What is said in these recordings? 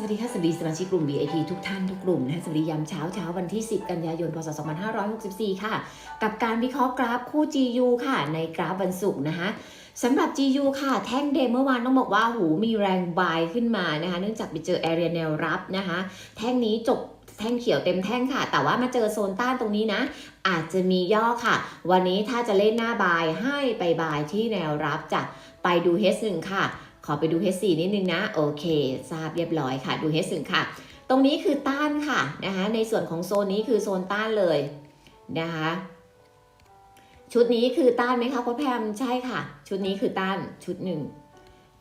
สวัสดีค่ะสวัสดีสมาชิกกลุ่ม VIP ทุกท่านทุกกลุ่มนะคะสวัสดียามเช้าเช้าวันที่ 10 กันยายน พศ 2564 ค่ะ กับการวิเคราะห์กราฟคู่ GU ค่ะ ในกราฟวันศุกร์นะคะสำหรับ GU ค่ะ แท่งเดเมื่อวานต้องบอกว่าหูมีแรงบายขึ้นมานะคะ เนื่องจากไปเจอแอเรียแนวรับนะคะ แท่งนี้จบแท่งเขียวเต็มแท่งค่ะ แต่ว่ามาเจอโซนต้านตรงนี้นะ อาจจะมีย่อค่ะ วันนี้ถ้าจะเล่นหน้าบายให้ไปบายที่แนวรับจะไปดู H1 ค่ะ ขอไปดู H4 นิดนึงนะ โอเค ทราบเรียบร้อยค่ะ ดู H1 ค่ะ ตรงนี้คือต้านค่ะนะคะ ในส่วนของโซนนี้คือโซนต้านเลยนะคะชุดนี้คือต้านไหมคะโค้ชแพมใช่ค่ะ ชุดนี้คือต้านชุดหนึ่ง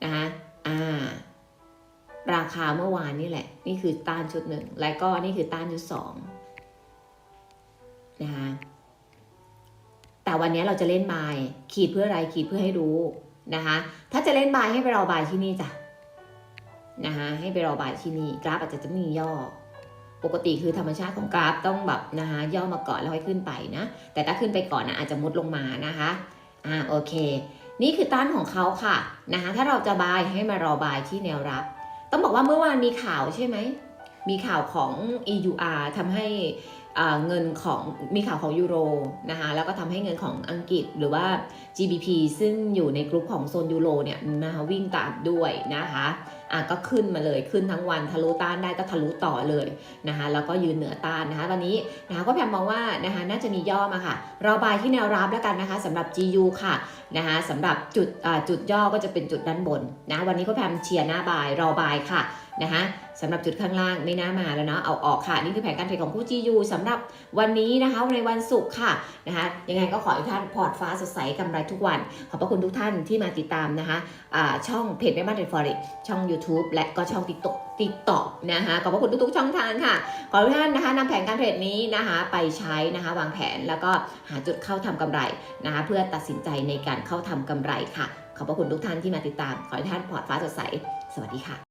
นะคะอ่า ราคาเมื่อวานนี่แหละ นี่คือต้านชุดหนึ่งและก็นี่คือต้านชุดสองนะคะแต่วันนี้เราจะเล่นบายขีดเพื่ออะไรขีดเพื่อให้รู้ นะคะถ้าจะเล่นบายให้ไปรอบายที่นี่จ้ะนะคะให้ไปรอบายที่นี่กราฟอาจจะจะมีย่อ ปกติคือธรรมชาติของกราฟต้องแบบนะคะย่อมาก่อนแล้วค่อยขึ้นไปนะ แต่ถ้าขึ้นไปก่อนนะอาจจะมุดลงมานะคะอ่าโอเค นี่คือต้านของเขาค่ะนะคะถ้าเราจะบายให้มารอบายที่แนวรับ ต้องบอกว่าเมื่อวานมีข่าวใช่ไหมมีข่าวของ EUR ทำให้ เงินของมีข่าวของยูโรนะคะแล้วก็ทำให้เงินของอังกฤษหรือว่า GBP ซึ่งอยู่ในกลุ่มของโซนยูโรเนี่ยนะคะวิ่งตามด้วยนะคะอะก็ขึ้นมาเลยขึ้นทั้งวันทะลุต้านได้ก็ทะลุต่อเลยนะคะแล้วก็ยืนเหนือต้านนะคะวันนี้นะคะก็แพมมองว่านะคะน่าจะมีย่อมาค่ะรอบายที่แนวรับแล้วกันนะคะสำหรับ GU ค่ะนะคะสำหรับจุดจุดย่อก็จะเป็นจุดด้านบนนะวันนี้ก็แพมเชียร์หน้าบายรอบายค่ะ นะคะสำหรับจุดข้างล่างไม่น่ามาแล้วเนาะเอาออกค่ะ นี่คือแผนการเทรดของผู้ GU สำหรับวันนี้นะคะในวันศุกร์ค่ะนะคะยังไงก็ขอให้ทุกท่านพอร์ตฟ้าสดใสกำไรทุกวัน ขอบพระคุณทุกท่านที่มาติดตามนะคะอ่าช่องเพจแม่บ้านเทรดฟอเร็กช่อง YouTube และก็ช่องติ๊กต็อกติ๊กต็อกนะคะขอบพระคุณทุกๆช่องทางค่ะ ขอให้ทุกท่านนะคะนำแผนการเทรดนี้นะคะไปใช้นะคะวางแผนแล้วก็หาจุดเข้าทำกำไรนะคะเพื่อตัดสินใจในการเข้าทำกำไรค่ะ ขอบพระคุณทุกท่านที่มาติดตาม ขอให้ท่านพอร์ตฟ้าสดใส สวัสดีค่ะ